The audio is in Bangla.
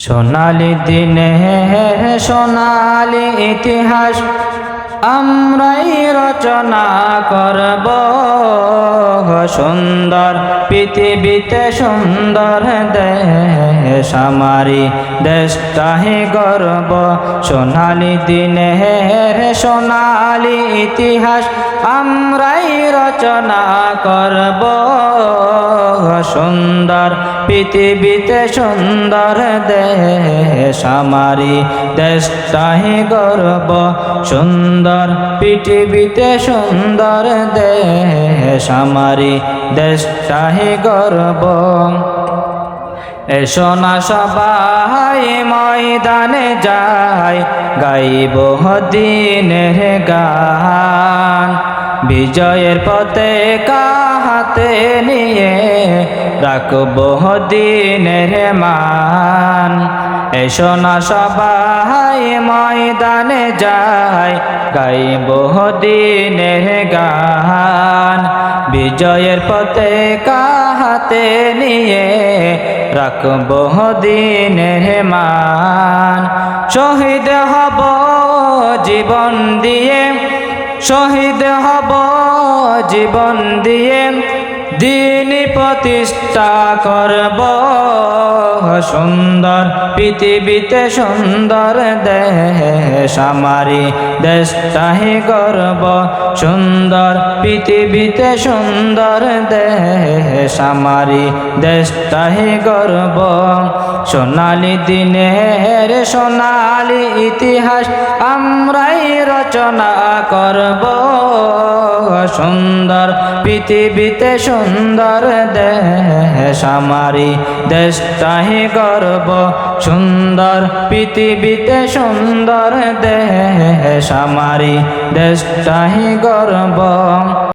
সোনালি দিনে সোনালি ইতিহাস আমরাই রচনা করব। সুন্দর পৃথিবীতে, সুন্দর দেশ আমারি দেশটাহি গর্ব। সোনালি দিনে সোনালি ইতিহাস আমরাই রচনা করব। সুন্দর পৃথিবীতে, সুন্দর দেশ আমারি দেশটাহি গর্ব। সুন্দর পৃথিবীতে, সুন্দর দেশ আমারি দেশটাহি গর্ব। এসো না সবাই, ময়দানে যাই, গাইব দিনের গান। বিজয়ের পথে কাহাতে নিয়ে রাখব দিনের মান। এসো না সবাই ময়দানে যাই, গাইব দিনের গান। বিজয়ের পথে কাহাতে নিয়ে রাখব দিনের মান। শহীদ হব জীবন দিয়ে শহীদ হব জীবন দিয়ে, দিন প্রতিষ্ঠা করব। সুন্দর পৃথিবীতে, সুন্দর দেশ আমারি দেশটাহি গর্ব। সুন্দর পৃথিবীতে, সুন্দর দেশ আমারি গর্ব। সোনালি দিনের সোনালি ইতিহাস আমরাই রচনা করব। সুন্দর পৃথিবীতে সুন্দর দেশ আমারি দেশটাহি গর্ব। সুন্দর পৃথিবীতে সুন্দর দেশ আমারি দেশটাহি গর্ব।